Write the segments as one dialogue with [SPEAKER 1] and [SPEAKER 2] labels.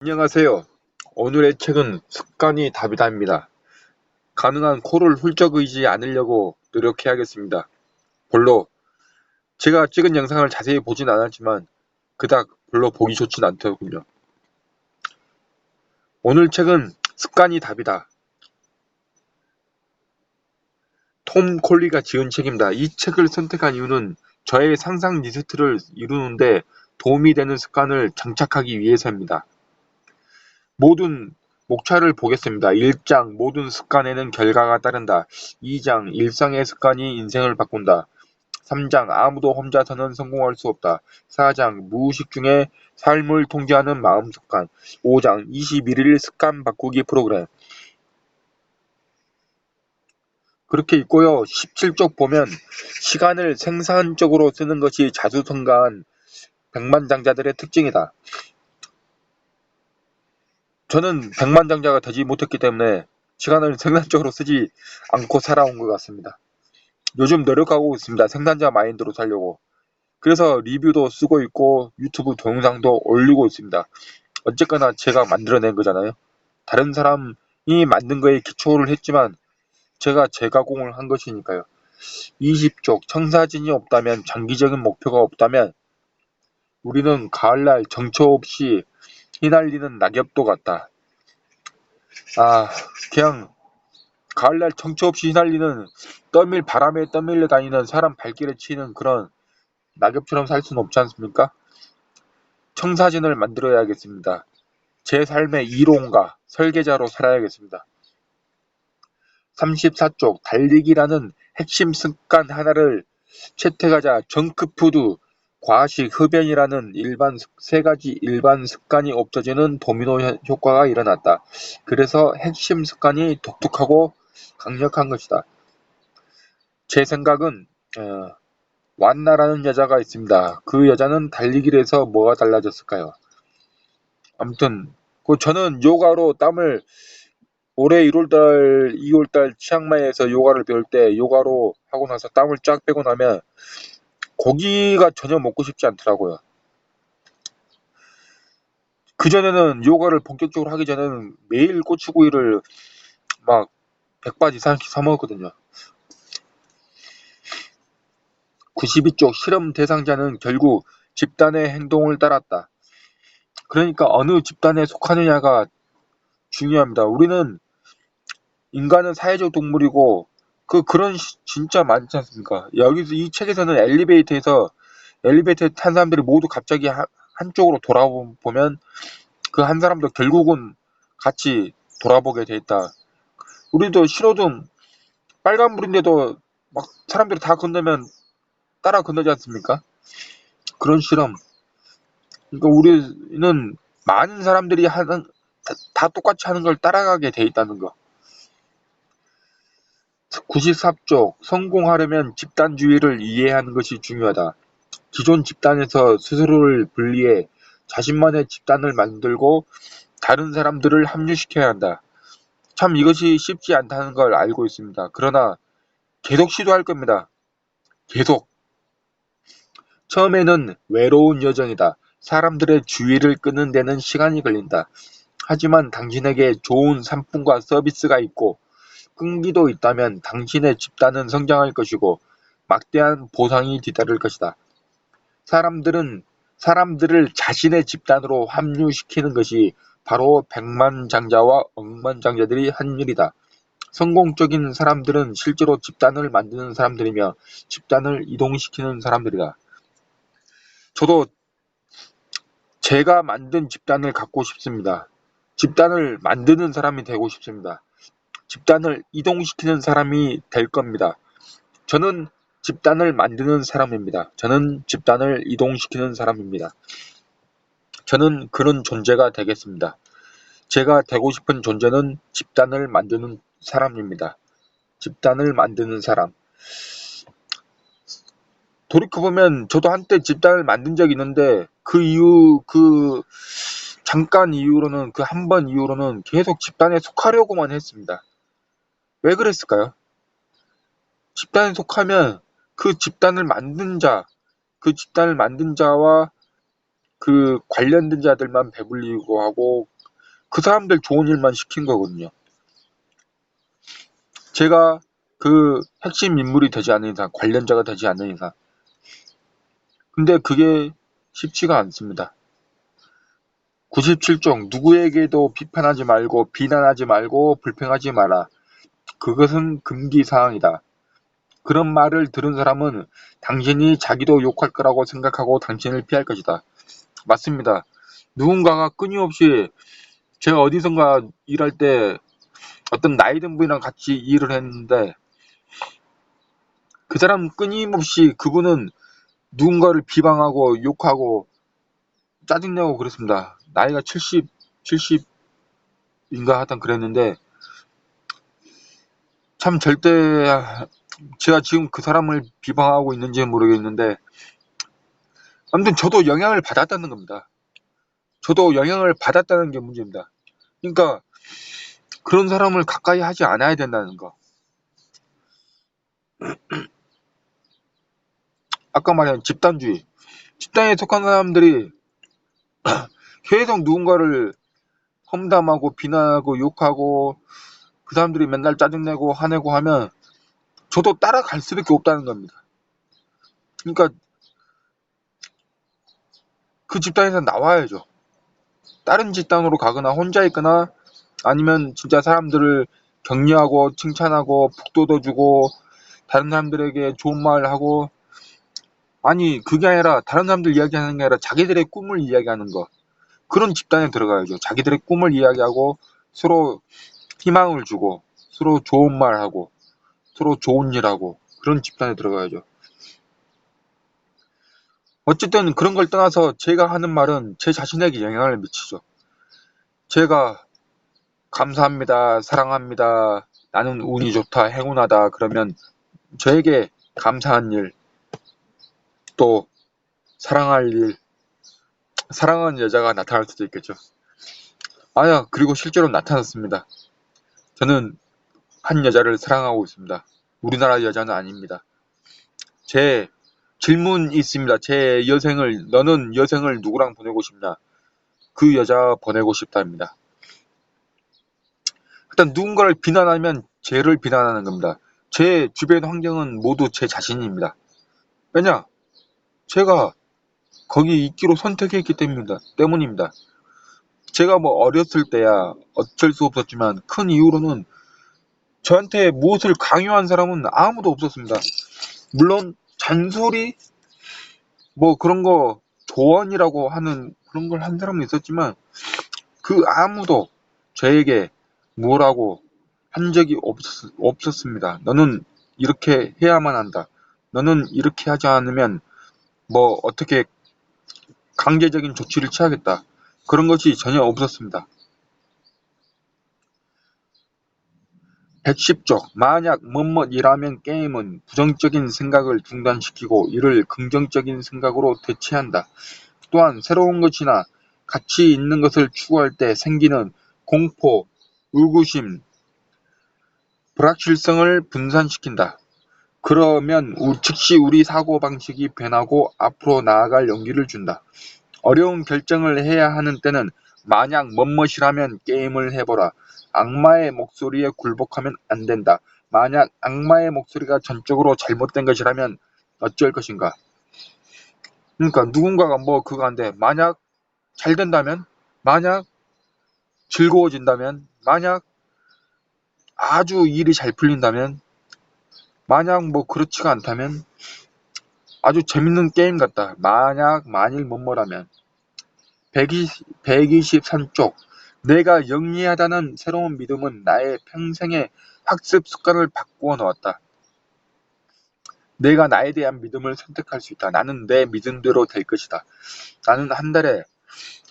[SPEAKER 1] 안녕하세요. 오늘의 책은 습관이 답이다입니다. 가능한 코를 훌쩍 의지 않으려고 노력해야겠습니다. 별로 제가 찍은 영상을 자세히 보진 않았지만 그닥 별로 보기 좋진 않더군요. 오늘 책은 습관이 답이다. 톰 콜리가 지은 책입니다. 이 책을 선택한 이유는 저의 상상 리스트를 이루는데 도움이 되는 습관을 장착하기 위해서입니다. 모든 목차를 보겠습니다. 1장 모든 습관에는 결과가 따른다. 2장 일상의 습관이 인생을 바꾼다. 3장 아무도 혼자서는 성공할 수 없다. 4장 무의식 중에 삶을 통제하는 마음 습관. 5장 21일 습관 바꾸기 프로그램. 그렇게 있고요. 17쪽 보면 시간을 생산적으로 쓰는 것이 자수성가한 백만장자들의 특징이다. 저는 백만장자가 되지 못했기 때문에 시간을 생산적으로 쓰지 않고 살아온 것 같습니다. 요즘 노력하고 있습니다. 생산자 마인드로 살려고. 그래서 리뷰도 쓰고 있고 유튜브 동영상도 올리고 있습니다. 어쨌거나 제가 만들어낸 거잖아요. 다른 사람이 만든 거에 기초를 했지만 제가 재가공을 한 것이니까요. 20쪽 청사진이 없다면 장기적인 목표가 없다면 우리는 가을날 정처 없이 휘날리는 낙엽도 같다. 아 그냥 가을날 정처 없이 휘날리는 떠밀 바람에 떠밀려 다니는 사람 발길에 치이는 그런 낙엽처럼 살 수는 없지 않습니까? 청사진을 만들어야겠습니다. 제 삶의 이론가, 설계자로 살아야겠습니다. 34쪽 달리기라는 핵심 습관 하나를 채택하자 정크푸드, 과식, 흡연이라는 일반 세 가지 일반 습관이 없어지는 도미노 효과가 일어났다. 그래서 핵심 습관이 독특하고 강력한 것이다. 제 생각은 어, 완나라는 여자가 있습니다. 그 여자는 달리기를 해서 뭐가 달라졌을까요? 아무튼 그 저는 요가로 땀을 올해 1월달, 2월달 치앙마이에서 요가를 배울 때 요가로 하고 나서 땀을 쫙 빼고 나면 고기가 전혀 먹고 싶지 않더라고요. 그전에는 요가를 본격적으로 하기 전에는 매일 꼬치구이를 막 100바 이상씩 사 먹었거든요. 92쪽 실험 대상자는 결국 집단의 행동을 따랐다. 그러니까 어느 집단에 속하느냐가 중요합니다. 우리는 인간은 사회적 동물이고 그 그런 시, 진짜 많지 않습니까? 여기서 이 책에서는 엘리베이터에서 엘리베이터에 탄 사람들이 모두 갑자기 한, 한쪽으로 돌아보면 그 한 사람도 결국은 같이 돌아보게 돼 있다. 우리도 신호등 빨간불인데도 막 사람들이 다 건너면 따라 건너지 않습니까? 그런 실험. 그러니까 우리는 많은 사람들이 하는 다, 다 똑같이 하는 걸 따라가게 돼 있다는 거. 94쪽 성공하려면 집단주의를 이해하는 것이 중요하다. 기존 집단에서 스스로를 분리해 자신만의 집단을 만들고 다른 사람들을 합류시켜야 한다. 참 이것이 쉽지 않다는 걸 알고 있습니다. 그러나 계속 시도할 겁니다. 계속. 처음에는 외로운 여정이다. 사람들의 주의를 끄는 데는 시간이 걸린다. 하지만 당신에게 좋은 상품과 서비스가 있고 끈기도 있다면 당신의 집단은 성장할 것이고 막대한 보상이 뒤따를 것이다. 사람들은 사람들을 자신의 집단으로 합류시키는 것이 바로 백만장자와 억만장자들이 한 일이다. 성공적인 사람들은 실제로 집단을 만드는 사람들이며 집단을 이동시키는 사람들이다. 저도 제가 만든 집단을 갖고 싶습니다. 집단을 만드는 사람이 되고 싶습니다. 집단을 이동시키는 사람이 될 겁니다. 저는 집단을 만드는 사람입니다. 저는 집단을 이동시키는 사람입니다. 저는 그런 존재가 되겠습니다. 제가 되고 싶은 존재는 집단을 만드는 사람입니다. 집단을 만드는 사람. 돌이켜보면 저도 한때 집단을 만든 적이 있는데 그 이후 그 잠깐 이후로는 그 한 번 이후로는 계속 집단에 속하려고만 했습니다. 왜 그랬을까요? 집단에 속하면 그 집단을 만든 자, 그 집단을 만든 자와 그 관련된 자들만 배불리고 하고 그 사람들 좋은 일만 시킨 거거든요. 제가 그 핵심 인물이 되지 않는 이상, 관련자가 되지 않는 이상. 근데 그게 쉽지가 않습니다. 97종 누구에게도 비판하지 말고 비난하지 말고 불평하지 마라. 그것은 금기 사항이다. 그런 말을 들은 사람은 당신이 자기도 욕할 거라고 생각하고 당신을 피할 것이다. 맞습니다. 누군가가 끊임없이 제가 어디선가 일할 때 어떤 나이든 분이랑 같이 일을 했는데 그 사람 끊임없이 그분은 누군가를 비방하고 욕하고 짜증내고 그랬습니다. 나이가 70, 70인가 하여튼 그랬는데 참 절대 제가 지금 그 사람을 비방하고 있는지 모르겠는데 아무튼 저도 영향을 받았다는 겁니다. 저도 영향을 받았다는 게 문제입니다. 그러니까 그런 사람을 가까이 하지 않아야 된다는 거. 아까 말한 집단주의. 집단에 속한 사람들이 계속 누군가를 험담하고 비난하고 욕하고 그 사람들이 맨날 짜증내고 화내고 하면 저도 따라갈 수밖에 없다는 겁니다. 그러니까 그 집단에서 나와야죠. 다른 집단으로 가거나 혼자 있거나 아니면 진짜 사람들을 격려하고 칭찬하고 북돋워주고 다른 사람들에게 좋은 말 하고 아니 그게 아니라 다른 사람들 이야기하는 게 아니라 자기들의 꿈을 이야기하는 거 그런 집단에 들어가야죠. 자기들의 꿈을 이야기하고 서로 희망을 주고 서로 좋은 말 하고 서로 좋은 일 하고 그런 집단에 들어가야죠. 어쨌든 그런 걸 떠나서 제가 하는 말은 제 자신에게 영향을 미치죠. 제가 감사합니다, 사랑합니다, 나는 운이 좋다, 행운하다 그러면 저에게 감사한 일, 또 사랑할 일, 사랑하는 여자가 나타날 수도 있겠죠. 아야, 그리고 실제로 나타났습니다. 저는 한 여자를 사랑하고 있습니다. 우리나라 여자는 아닙니다. 제 질문이 있습니다. 제 여생을 너는 여생을 누구랑 보내고 싶냐? 그 여자 보내고 싶다입니다. 일단 누군가를 비난하면 죄를 비난하는 겁니다. 제 주변 환경은 모두 제 자신입니다. 왜냐? 제가 거기 있기로 선택했기 때문입니다. 때문입니다. 제가 뭐 어렸을 때야 어쩔 수 없었지만 큰 이유로는 저한테 무엇을 강요한 사람은 아무도 없었습니다. 물론 잔소리 뭐 그런 거 조언이라고 하는 그런 걸 한 사람은 있었지만 그 아무도 저에게 뭐라고 한 적이 없었, 없었습니다. 너는 이렇게 해야만 한다. 너는 이렇게 하지 않으면 뭐 어떻게 강제적인 조치를 취하겠다. 그런 것이 전혀 없었습니다. 110조 만약 뭐뭐이라면 게임은 부정적인 생각을 중단시키고 이를 긍정적인 생각으로 대체한다. 또한 새로운 것이나 가치 있는 것을 추구할 때 생기는 공포, 의구심, 불확실성을 분산시킨다. 그러면 즉시 우리 사고방식이 변하고 앞으로 나아갈 용기를 준다. 어려운 결정을 해야 하는 때는 만약 멋멋이라면 게임을 해보라. 악마의 목소리에 굴복하면 안 된다. 만약 악마의 목소리가 전적으로 잘못된 것이라면 어쩔 것인가? 그러니까 누군가가 뭐 그거 한데 만약 잘 된다면 만약 즐거워진다면 만약 아주 일이 잘 풀린다면 만약 뭐 그렇지가 않다면 아주 재밌는 게임 같다. 만약 만일 뭐뭐라면 120, 123쪽 내가 영리하다는 새로운 믿음은 나의 평생의 학습 습관을 바꾸어 놓았다. 내가 나에 대한 믿음을 선택할 수 있다. 나는 내 믿음대로 될 것이다. 나는 한 달에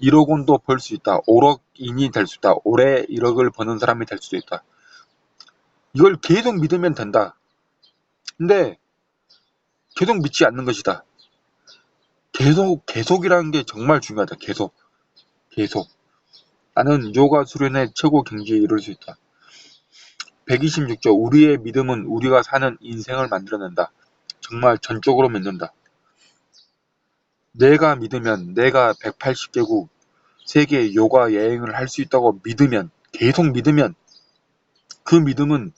[SPEAKER 1] 1억 원도 벌 수 있다. 5억인이 될 수 있다. 올해 1억을 버는 사람이 될 수도 있다. 이걸 계속 믿으면 된다. 근데 계속 믿지 않는 것이다. 계속, 계속이라는 게 정말 중요하다. 계속. 계속. 나는 요가 수련의 최고 경지에 이룰 수 있다. 126조 우리의 믿음은 우리가 사는 인생을 만들어낸다. 정말 전적으로 믿는다. 내가 믿으면 내가 180개국 세계 요가 여행을 할 수 있다고 믿으면 계속 믿으면 그 믿음은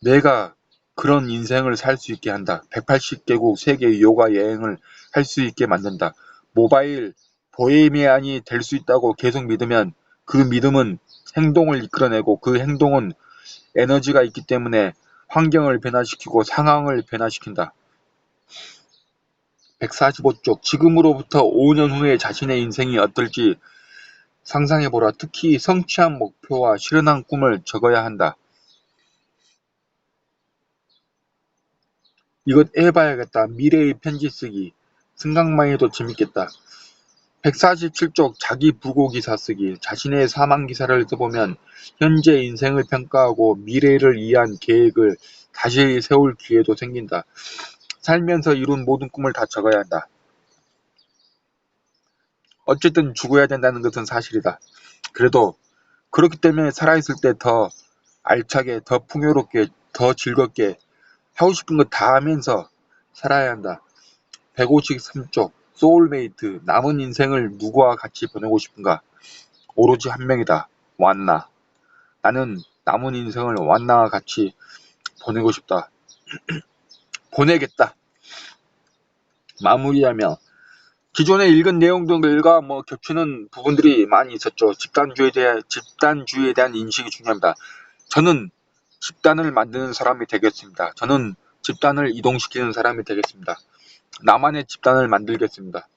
[SPEAKER 1] 내가 그런 인생을 살 수 있게 한다. 180개국 세계 요가 여행을 할 수 있게 만든다. 모바일 보헤미안이 될 수 있다고 계속 믿으면 그 믿음은 행동을 이끌어내고 그 행동은 에너지가 있기 때문에 환경을 변화시키고 상황을 변화시킨다. 145쪽 지금으로부터 5년 후에 자신의 인생이 어떨지 상상해보라. 특히 성취한 목표와 실현한 꿈을 적어야 한다. 이것 해봐야겠다. 미래의 편지 쓰기. 생각만 해도 재밌겠다. 147쪽 자기 부고 기사 쓰기. 자신의 사망 기사를 써보면 현재 인생을 평가하고 미래를 위한 계획을 다시 세울 기회도 생긴다. 살면서 이룬 모든 꿈을 다 적어야 한다. 어쨌든 죽어야 된다는 것은 사실이다. 그래도 그렇기 때문에 살아있을 때 더 알차게, 더 풍요롭게, 더 즐겁게 하고 싶은 거 다 하면서 살아야 한다. 153쪽 소울메이트 남은 인생을 누구와 같이 보내고 싶은가? 오로지 한 명이다. 완나. 나는 남은 인생을 완나와 같이 보내고 싶다. 보내겠다. 마무리하며 기존에 읽은 내용들과 뭐 겹치는 부분들이 많이 있었죠. 집단주의에 대한 집단주의에 대한 인식이 중요합니다. 저는 집단을 만드는 사람이 되겠습니다. 저는 집단을 이동시키는 사람이 되겠습니다. 나만의 집단을 만들겠습니다.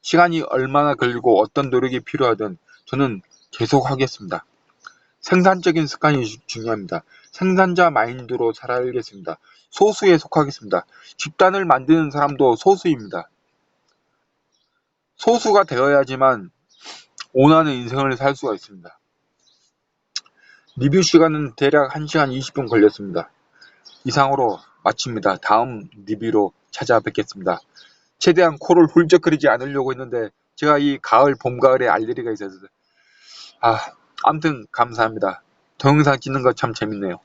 [SPEAKER 1] 시간이 얼마나 걸리고 어떤 노력이 필요하든 저는 계속 하겠습니다. 생산적인 습관이 주- 중요합니다. 생산자 마인드로 살아야겠습니다. 소수에 속하겠습니다. 집단을 만드는 사람도 소수입니다. 소수가 되어야지만 원하는 인생을 살 수가 있습니다. 리뷰 시간은 대략 1시간 20분 걸렸습니다. 이상으로 마칩니다. 다음 리뷰로 찾아뵙겠습니다. 최대한 코를 훌쩍거리지 않으려고 했는데 제가 이 가을, 봄, 가을에 알레르기가 있어서 아, 아무튼 감사합니다. 동영상 찍는 거 참 재밌네요.